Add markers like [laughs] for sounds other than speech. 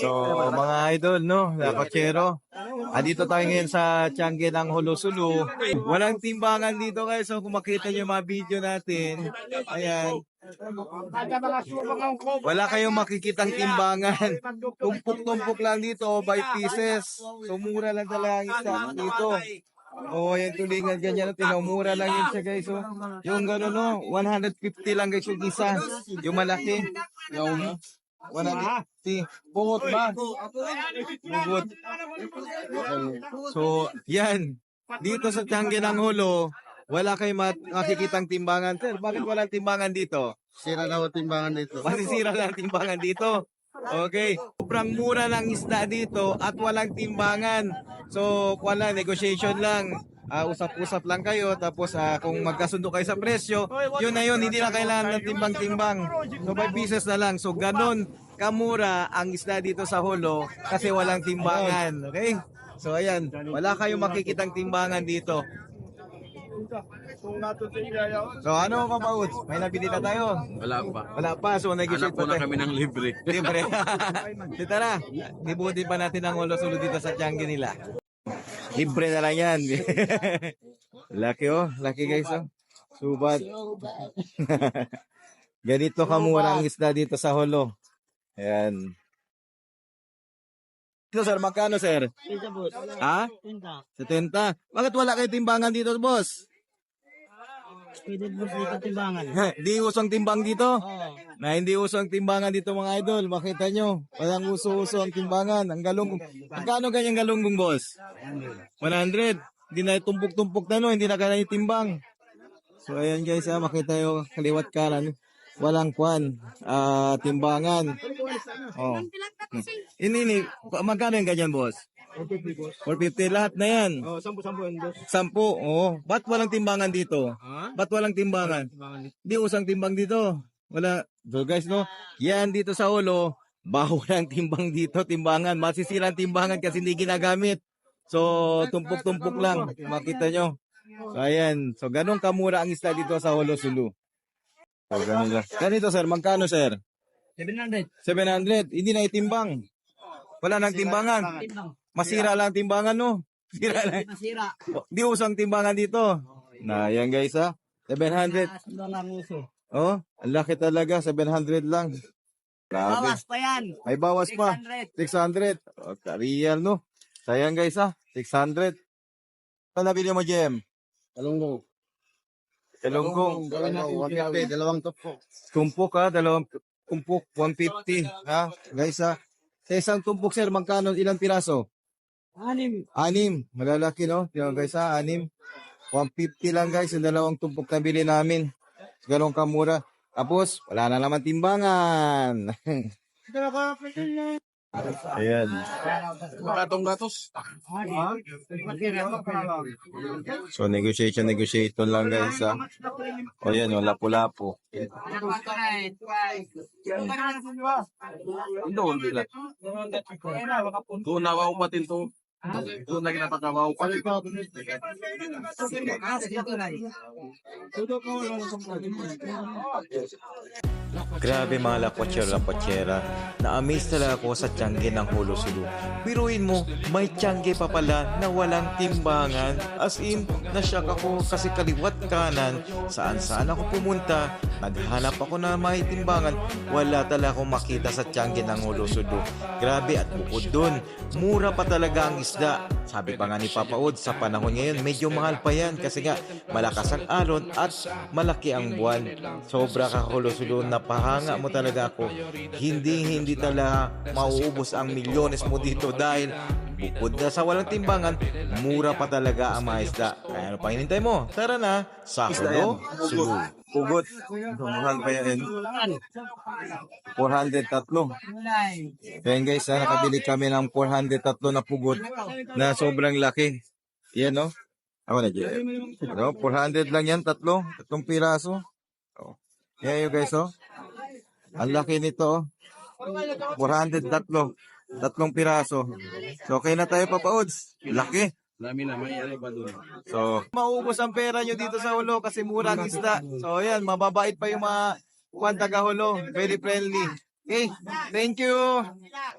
So, mga idol, no? Lakotsero. Andito tayo ngayon sa Tiangge ng Holosulu. Walang timbangan dito guys. So, kung makita nyo yung mga video natin, ayan. Wala kayong makikitang timbangan. Tumpok-tumpok lang dito by pieces. So, mura lang talaga isa dito. Oh, yung tulingan ganyan, tinamura lang yun siya guys. Oh. Yung gano'n, no, 150 lang guys yung isa. Yung malaki. Yung 150. Bungot ba? Bungot. So, yan. Dito sa Tiangge ng Hulo, wala kayong mat- makikitang timbangan. Sir, bakit walang timbangan dito? Sira na ako timbangan dito. Masisira lang timbangan dito. Okay. Sobrang mura ng isda dito at walang timbangan. So, wala, negotiation lang. Ah, usap-usap lang kayo. Tapos, ah, kung magkasundo kayo sa presyo, yun na yun. Hindi na kailangan ng timbang-timbang. So, by pieces na lang. So, ganun kamura ang isda dito sa holo kasi walang timbangan. Okay? So, ayan. Wala kayong makikitang timbangan dito. So, ano ka pa, Uds? May nabili na tayo? Wala pa. Wala pa. So, po pa na tayo. kami ng libre. Libre. Di [laughs] tara. Libutin pa natin ang ulo sulo dito sa Tiangge nila. Libre na lang yan. [laughs] Laki oh. Laki guys oh. Subat. [laughs] Ganito kamura ang isda dito sa holo. Ayan. Ito sir, magkano sir? Ha? 70. Bakit wala kayo timbangan dito boss? Pwede mo dito timbangan. Di usong timbang dito? Oo. Na hindi uso ang timbangan dito mga idol. Makita nyo. Walang uso-uso ang timbangan. Ang galunggong. Magkano ganyang galunggong boss? 100. Hindi na tumpok-tumpok na no. Hindi na kaya timbang. So ayan guys ha. Makita nyo kaliwat kanan. Walang kwan. ah timbangan. Oh. Ini ini. Magkano yung ganyan boss? 450 lahat na yan. Oh, sampu-sampu yung dos. Sampu. Oh. Ba't walang timbangan dito? Ha? Ba't walang timbangan? Timbangan dito. Di usang timbang dito. Wala. So guys, no? Yan dito sa ulo. Bawal [laughs] ang timbang dito, timbangan. Masisira ang timbangan kasi hindi ginagamit. So, tumpok-tumpok lang. Makita nyo. So, ayan. So, ganun kamura ang isda dito sa Holo Sulu. So, ganun lang. Ganito, sir. Magkano, sir? 700. 700. Hindi na itimbang. Wala nang timbangan. Masira lang timbangan, no? Sira lang. Masira. Di usang timbangan dito. Na, yan guys, ha? 700. Taas doon ang uso. Oh, ang laki talaga, 700 lang. Grabe. Bawas pa yan. May bawas pa. 600. 600. Oh, real no. Sayang guys ha, 600. Ano nabili mo, Jem? Talunggong. Talunggong. Gawin natin 150, dalawang tupok. Tumpok ha, dalawang tumpok, 150. Ha, guys ha. Sa isang tumpok, sir, magkano, ilang piraso? Anim. Anim. Malalaki, no? Tingnan guys ha, anim. 150 lang guys, yung dalawang tumpok na bili namin. Ganong kamura. Tapos, wala na naman timbangan. [laughs] Ayan. Katong gatos. So, negotiation, negotiation lang guys ha. O yan, o, lapu-lapu. Doon bila. Doon na ako patin to. Doon na ginatakawa ko patin. Grabe mga lakwatsera-lakwatsera. Na-amaze talaga ako sa tiyangge ng Holo Sulu. Biruin mo, may tiyangge pa pala na walang timbangan. As in, nasyak ako kasi kaliwat kanan. Saan saan ako pumunta, naghanap ako na may timbangan. Wala talaga akong makita sa tiyangge ng Holo Sulu. Grabe at bukod dun, mura pa talaga ang isda. Sabi pa nga ni Papa Od, sa panahon ngayon, medyo mahal pa yan kasi nga malakas ang alon at malaki ang buwan. Sobra ka Holo-Sulu, napahanga mo talaga ako. Hindi, hindi talaga mauubos ang milyones mo dito dahil bukod na sa walang timbangan, mura pa talaga ang mga isda. Kaya ano pa hinintay mo? Tara na sa Holo-Sulu. Pugot. Mahal pa yan. 400 tatlo. Ayan guys, ha, nakabili kami ng 403 na pugot na sobrang laki. Yan, no? Ako na, Jay. No, 400 lang yan, tatlo. Tatlong piraso. Oh. Yan yun guys, oh. Ang laki nito, oh. 400 tatlo. Tatlong piraso. So, okay na tayo, Papa Odds. Laki. Dami na, may ano ba doon? So, maubos ang pera nyo dito sa hulo kasi mura ang isda. So, ayan, mababait pa yung mga kwan taga hulo. Very friendly. Okay, thank you.